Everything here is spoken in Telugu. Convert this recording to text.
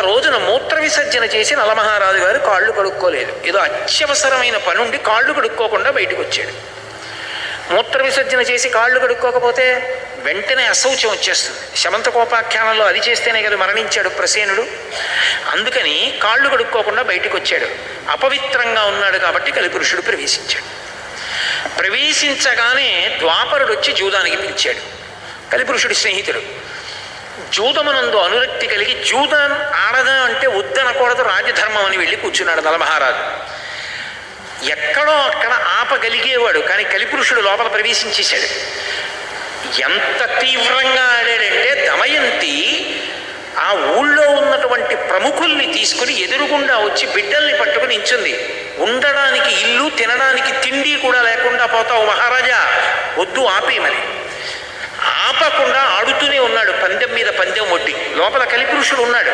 రోజున మూత్ర విసర్జన చేసి నలమహారాజు గారు కాళ్ళు కడుక్కోలేదు. ఏదో అత్యవసరమైన పనుండి కాళ్ళు కడుక్కోకుండా బయటకు వచ్చాడు మూత్ర విసర్జన చేసి కాళ్ళు కడుక్కోకపోతే వెంటనే అశౌచం వచ్చేస్తుంది. శమంత కోపాఖ్యానంలో అది చేస్తేనే కదా మరణించాడు ప్రసేనుడు. అందుకని కాళ్ళు కడుక్కోకుండా బయటకు వచ్చాడు అపవిత్రంగా ఉన్నాడు కాబట్టి కలిపురుషుడు ప్రవేశించాడు. ప్రవేశించగానే ద్వాపరుడు వచ్చి జూదానికి పిలిచాడు. కలిపురుషుడి స్నేహితుడు జూదమనందు అనురక్తి కలిగి జూదం ఆడదా అంటే వద్దనకూడదు రాజధర్మం అని వెళ్ళి కూర్చున్నాడు నలమహారాజు. ఎక్కడో అక్కడ ఆపగలిగేవాడు కానీ కలిపురుషుడు లోపల ప్రవేశించేశాడు. ఎంత తీవ్రంగా ఆడాడంటే దమయంతి ఆ ఊళ్ళో ఉన్నటువంటి ప్రముఖుల్ని తీసుకుని ఎదురుగుండా వచ్చి బిడ్డల్ని పట్టుకుని ఇంచుంది ఉండడానికి ఇల్లు తినడానికి తిండి కూడా లేకుండా పోతావు మహారాజా వద్దు ఆపేయమని. ఆపకుండా మీద పందెం ఒడ్డి. లోపల కలిపురుషుడు ఉన్నాడు.